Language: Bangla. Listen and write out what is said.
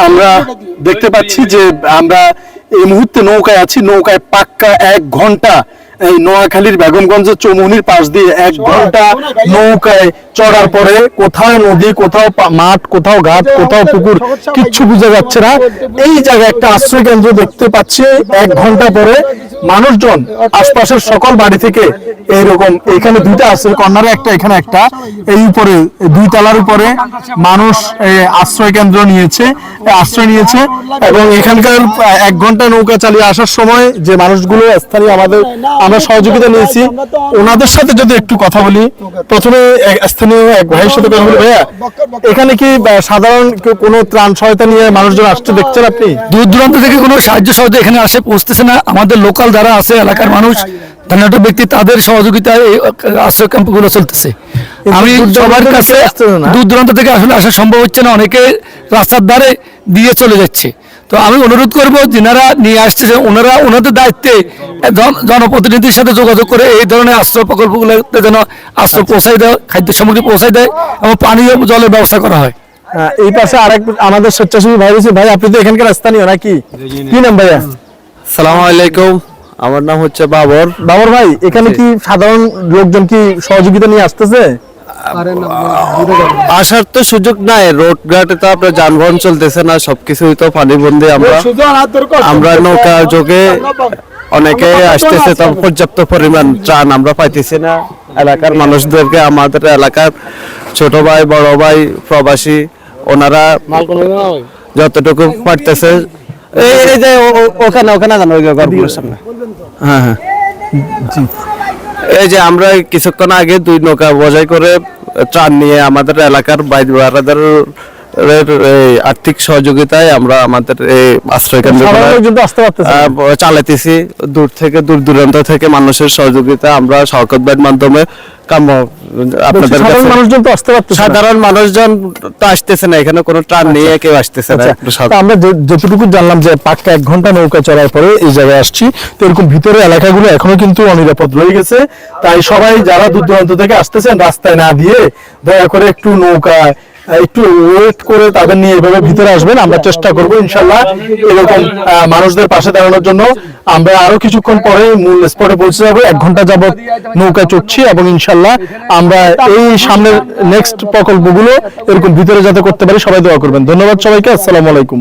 আমরা দেখতে পাচ্ছি যে আমরা এই মুহূর্তে নৌকায় আছি নৌকায় পাক্কা এক ঘণ্টা এই নোয়াখালীর বেগমগঞ্জ চৌমুহনির পাশ দিয়ে এক ঘণ্টা নৌকায় চড়ার পরে কোথাও নদী কোথাও মাঠ কোথাও ঘাট কোথাও পুকুর কিচ্ছু বোঝা যাচ্ছে না। এই জায়গায় একটা আশ্রয় কেন্দ্র দেখতে পাচ্ছি। এক ঘণ্টা পরে মানুষজন আশপাশের সকল বাড়ি থেকে এইরকম এখানে দুইটা আছে কর্নারে একটা এখানে একটা। এই উপরে দুই তলার উপরে মানুষ আশ্রয় কেন্দ্র নিয়েছে আশ্রয় নিয়েছে। এবং এখানকার এক ঘণ্টা নৌকা চালিয়ে আসার সময় যে মানুষগুলো স্থানীয় আমাদের আমরা সহযোগিতা নিয়েছি। ওনাদের সাথে যদি একটু কথা বলি প্রথমে এক এখানে কি সাধারণ কোনো ত্রাণ সহায়তা নিয়ে মানুষজন আসছে দেখছেন আপনি? দূর দূরান্ত থেকে কোনো সাহায্য সহায়তা এখানে আসে, পৌঁছতেছে না। আমাদের লোকাল যারা আছে, এলাকার মানুষ ধনাঢ্য ব্যক্তি তাদের সহযোগিতায় এই আশ্রয় ক্যাম্পগুলো চলতেছে। আমি দূর দূরান্ত সবার থেকে কাছে দূর দূরান্ত থেকে আসলে আসা সম্ভব হচ্ছে না অনেকে রাস্তার ধারে দিয়ে চলে যাচ্ছে। তো আমি অনুরোধ করব যিনারা নিয়ে আসতেছে ওনারা ওনাদের দায়িত্বে জনপ্রতিনিধির সাথে যোগাযোগ করে এই ধরনের আশ্রয় প্রকল্পগুলোতে যেন আশ্রয় পৌঁছাই দেয় খাদ্য সামগ্রী পৌঁছাই দেয় এবং পানীয় জলের ব্যবস্থা করা হয়। হ্যাঁ, এই পাশে আরেক আমাদের স্বেচ্ছাসেবী ভাই রয়েছে। ভাই আপনি তো এখানকার স্থানীয় নাকি? কি নাম ভাইয়া? সালাম আলাইকুম। আমার নাম হচ্ছে বাবর। বাবর ভাই এখানে কি সাধারণ লোকজন কি সহযোগিতা নিয়ে আসতেছে? আসার তো সুযোগ নাই রোড ঘাটে তো আপনার যানবাহন চলতেছে না সবকিছুই তো পানি বন্দি আমরা আমরা নৌকা যোগে অনেকে আসতেছে তো পর্যাপ্ত পরিমাণ ত্রাণ আমরা পাইতেছি না। এলাকার মানুষদেরকে আমাদের এলাকার ছোট ভাই বড় ভাই প্রবাসী ওনারা যতটুকু পারতেছে এই যে ওখানে ওখানে জানো ওই ঘরগুলোর সামনে। হ্যাঁ হ্যাঁ। এই যে আমরা কিছুক্ষণ আগে দুই নৌকা বোঝাই করে ত্রাণ নিয়ে আমাদের এলাকার বাইরে বারাদার আর্থিক সহযোগিতায় আমরা আমাদের এই আশ্রয় কেন্দ্র। চালাইতেছি। দূর থেকে দূর দূরান্ত থেকে মানুষের সহযোগিতা আমরা বাড়ির মাধ্যমে কাম্য আপনাদের সাধারণ মানুষজন তো আসতে পারতেছে সাধারণ মানুষজন তো আসতেছে না এখানে কোনো নিয়ে কেউ আসতেছে না। আচ্ছা। আমরা যতটুকু জানলাম যে পাক্কা এক ঘণ্টা নৌকা চড়ার পরে এই জায়গায় আসছি তো এরকম ভিতরে এলাকাগুলো এখনও কিন্তু অনিরাপদ রয়ে গেছে। তাই সবাই যারা দূর দূরান্ত থেকে আসতেছেন রাস্তায় না দিয়ে দয়া করে একটু নৌকা একটু ওয়েট করে তাদের নিয়ে এভাবে ভিতরে আসবেন, আমরা চেষ্টা করব ইনশাল্লাহ এরকম মানুষদের পাশে দাঁড়ানোর জন্য। আমরা আরও কিছুক্ষণ পরে মূল স্পটে পৌঁছে যাব, এক ঘণ্টা যাবত নৌকা চড়ছি এবং ইনশাল্লাহ আমরা এই সামনের নেক্সট প্রকল্পগুলো এরকম ভিতরে যাতে করতে পারি, সবাই দোয়া করবেন। ধন্যবাদ সবাইকে, আসসালামু আলাইকুম।